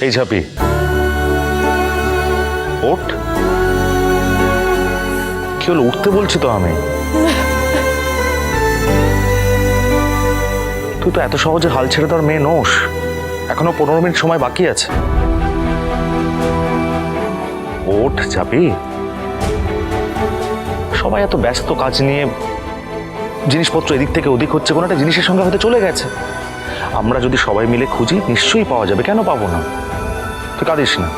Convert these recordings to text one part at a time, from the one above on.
এই ঝাপি। ওঠ। কি হলো, উঠতে বলছি তো আমি? তুই তো এত সহজে হাল ছেড়ে তোর মেয়ে নোস। এখনও পনেরো মিনিট সময় বাকি আছে। ওঠ, ঝাপি। সবাই এত ব্যস্ত কাজ নিয়ে, জিনিসপত্র এদিক থেকে ওদিক হচ্ছে, কোনো একটা জিনিসের সঙ্গে হয়তো চলে গেছে। আমরা যদি সবাই মিলে খুঁজি, নিশ্চয়ই পাওয়া যাবে। কেন পাবো না? তুই কাঁদিস না।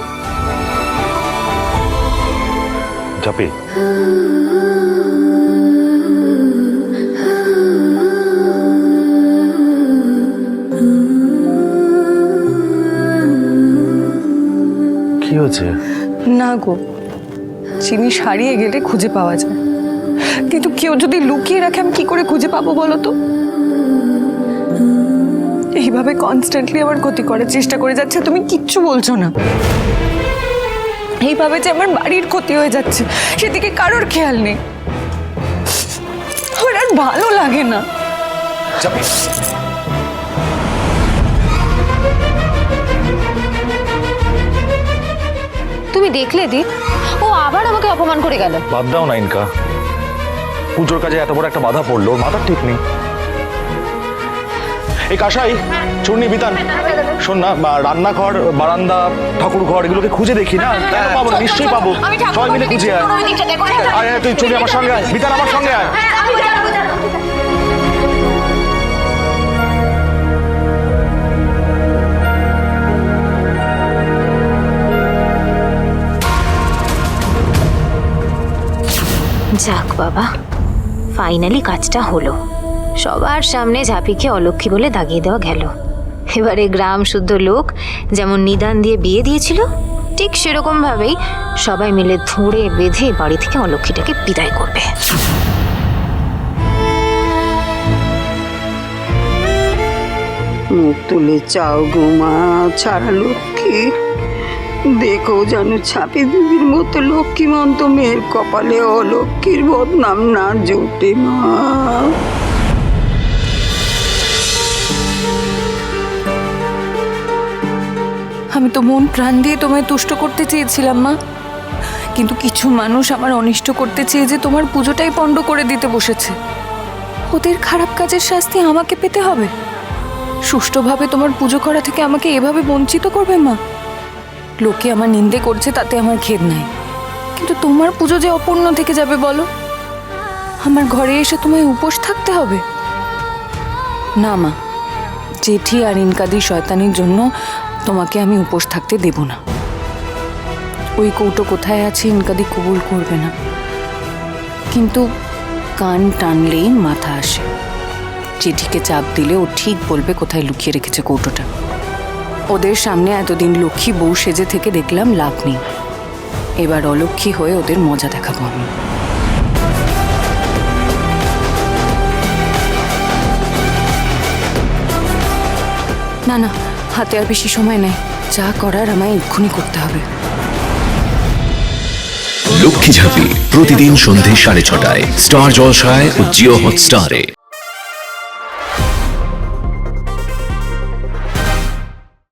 ঝাপি কি হয়েছে? না গো, জিনিস হারিয়ে গেলে খুঁজে পাওয়া যায়। কিন্তু কেউ যদি লুকিয়ে রাখে, আমি কি করে খুঁজে পাবো বলো তো? এইভাবে কনস্ট্যান্টলি আমার ক্ষতি করার চেষ্টা করে যাচ্ছে তুমি কিচ্ছু বলছো না। এইভাবে যে আমার বাড়ির ক্ষতি হয়ে যাচ্ছে সেদিকে কারোর খেয়াল নেই। আমার আর ভালো লাগে না। তুমি দেখলে দি ও আবার আমাকে অপমান করে গেল। বাদ দাও না ইনকা। পুজোর কাজে এত বড় একটা বাধা পড়ল ওর মাথার ঠিক নেই। এই কাসাই চূর্ণি বিতান শোন না বা রান্নাঘর বারান্দা ঠাকুর ঘর এগুলোকে খুঁজে দেখি না? কেন পাবো না? নিশ্চয়ই পাবো। সবাই মিলে খুঁজে আয়। আয় আয়, তুই চুরি আমার সঙ্গে আয়। বিতান আমার সঙ্গে আয়। যাক বাবা ফাইনালি কাজটা হলো। সবার সামনে ঝাঁপিকে অলক্ষী বলে দাগিয়ে দেওয়া গেল। এবারে গ্রাম শুদ্ধ লোক যেমন নিদান দিয়ে বিয়ে দিয়েছিল, ঠিক সেরকম ভাবেই সবাই মিলে ধরে বেঁধে বাড়ি থেকে অলক্ষীটাকে বিদায় করবে। মুখ তুলে চাও গো মা, ছাড়া লক্ষ্মী। দেখো যেন ছাপি দিদির মতো লক্ষ্মীমন্ত মেয়ের কপালে অলক্ষ্মীর বদনাম না জোটে মা। আমি তো মন প্রাণ দিয়ে তোমায় তুষ্ট করতে চেয়েছিলাম, মা। কিন্তু কিছু মানুষ আমার অনিষ্ট করতে চেয়ে যে তোমার পুজোটাই পণ্ড করে দিতে বসেছে। ওদের খারাপ কাজের শাস্তি আমাকে পেতে হবে। সুষ্ঠুভাবে তোমার পুজো করা থেকে আমাকে এভাবে বঞ্চিত করবে, মা? লোকে আমার নিন্দে করছে, তাতে আমার খেদ নাই। কিন্তু তোমার পুজো যে অপূর্ণ থেকে যাবে, বলো? আমার ঘরে এসে তোমায় উপোস থাকতে হবে। না, মা। জেঠি আর ইনকাদি শয়তানির জন্য তোমাকে আমি উপোস থাকতে দেব না। ওই কৌটো কোথায় আছে ইনকাদি কবুল করবে না। কিন্তু কান টানলেই মাথা আসে। চিঠিকে চাপ দিলে ও ঠিক বলবে কোথায় লুকিয়ে রেখেছে কৌটোটা। ওদের সামনে এতদিন লক্ষ্মী বউ সেজে থেকে দেখলাম লাভ নেই। এবার অলক্ষ্মী হয়ে ওদের মজা দেখাবো আমি। না না হাতে আর বেশি সময় নেই। যা করার আমায় এক্ষুনি করতে হবে। লক্ষ্মী ঝাঁপি প্রতিদিন সন্ধে সাড়ে ছটায়, স্টার জলসায় ও জিও হটস্টারে।